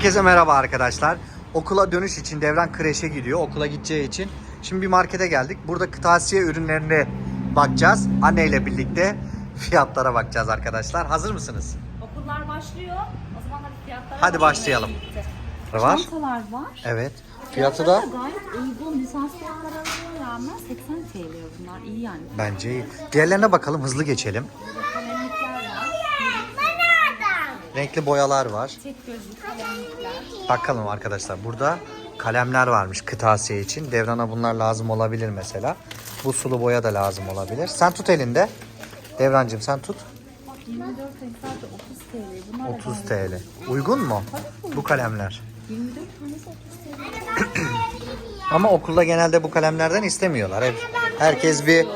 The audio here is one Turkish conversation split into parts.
Herkese merhaba arkadaşlar. Okula dönüş için Devran kreşe gidiyor. Okula gideceği için. Şimdi bir markete geldik. Burada kırtasiye ürünlerine bakacağız. Anneyle birlikte fiyatlara bakacağız arkadaşlar. Hazır mısınız? Okullar başlıyor. O zaman hadi fiyatlara Hadi başlayalım. Var. Çantalar var. Evet. Fiyatı da gayet uygun. Lisans fiyatlarına rağmen 80 TL bunlar. iyi yani. bence iyi. Diğerlerine bakalım. Hızlı geçelim. Renkli boyalar var. Tek gözlü kalemlikler. Bakalım arkadaşlar. Burada kalemler varmış kırtasiye için. Devran'a bunlar lazım olabilir mesela. Bu sulu boya da lazım olabilir. Sen tut elinde. Devrancığım sen tut. Bak 24 renk sadece 30 TL. Bunlar da 30 gayet- TL. Uygun mu? Bu kalemler. 24 tanesi 30 TL. Ama okulda genelde bu kalemlerden istemiyorlar. Hep herkes bir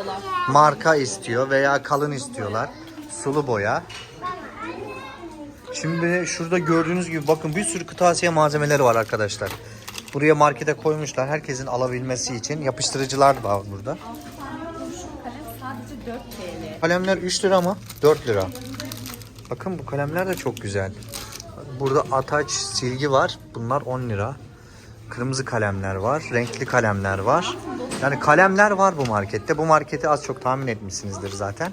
marka istiyor veya kalın istiyorlar. Sulu boya. Şimdi şurada gördüğünüz gibi bakın bir sürü kırtasiye malzemeleri var arkadaşlar. Buraya markete koymuşlar herkesin alabilmesi için. Yapıştırıcılar da var burada. 6 tane kurşun kalem sadece 4 TL. Kalemler 3 lira mı? 4 lira. Bakın bu kalemler de çok güzel. Burada ataç silgi var. Bunlar 10 lira. Kırmızı kalemler var. Renkli kalemler var. Yani kalemler var bu markette. Bu marketi az çok tahmin etmişsinizdir zaten.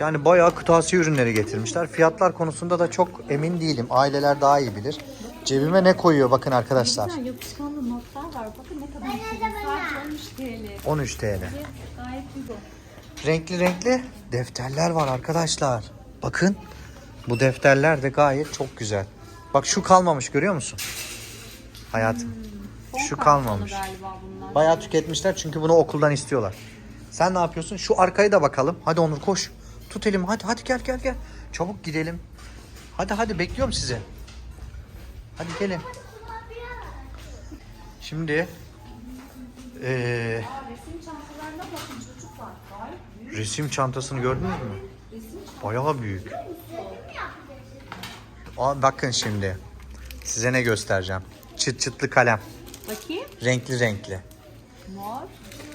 Yani bayağı kırtasiye ürünleri getirmişler. Fiyatlar konusunda da çok emin değilim. Aileler daha iyi bilir. Cebime ne koyuyor bakın arkadaşlar. Güzel yapışkanlı notlar var. Bakın ne kadar güzel. Sadece 13 TL. 13 TL. Gayet uygun. Renkli renkli defterler var arkadaşlar. Bakın bu defterler de gayet çok güzel. Bak şu kalmamış görüyor musun? Hayatım. Fon Şu kalmamış. Bayağı tüketmişler çünkü bunu okuldan istiyorlar. Sen ne yapıyorsun? Şu arkayı da bakalım. Hadi Onur koş. Tut elimi hadi hadi gel gel gel. Çabuk gidelim. Hadi hadi bekliyorum sizi. Hadi gelin. Şimdi eee, Resim çantasını gördünüz mü? Bayağı büyük. Aa, bakın şimdi. Size ne göstereceğim. Çıt çıtlı kalem. Bakayım. Renkli renkli. Mor.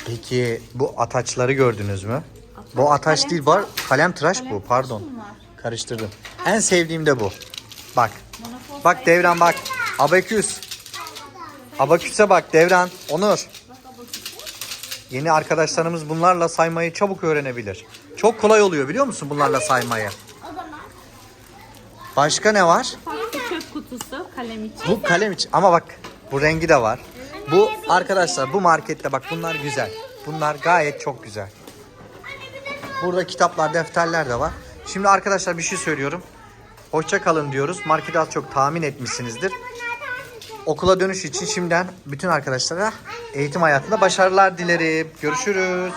Peki bu ataçları gördünüz mü? Bu ataç kalem değil var. Kalem tıraş Kalem bu. Pardon. Karıştırdım. En sevdiğim de bu. Bak. Bak Devran bak. Abaküs. Abaküse bak Devran. Onur. Yeni arkadaşlarımız bunlarla saymayı çabuk öğrenebilir. Çok kolay oluyor biliyor musun bunlarla saymayı? Başka ne var? Farklı çöp kutusu kalem için. Bu kalem için ama bak bu rengi de var. Bu arkadaşlar bu markette bak bunlar güzel. Bunlar gayet çok güzel. Burada kitaplar, defterler de var. Şimdi arkadaşlar bir şey söylüyorum. Hoşça kalın diyoruz. Marketi az çok tahmin etmişsinizdir. Okula dönüş için şimdiden bütün arkadaşlara eğitim hayatında başarılar dilerim. Görüşürüz.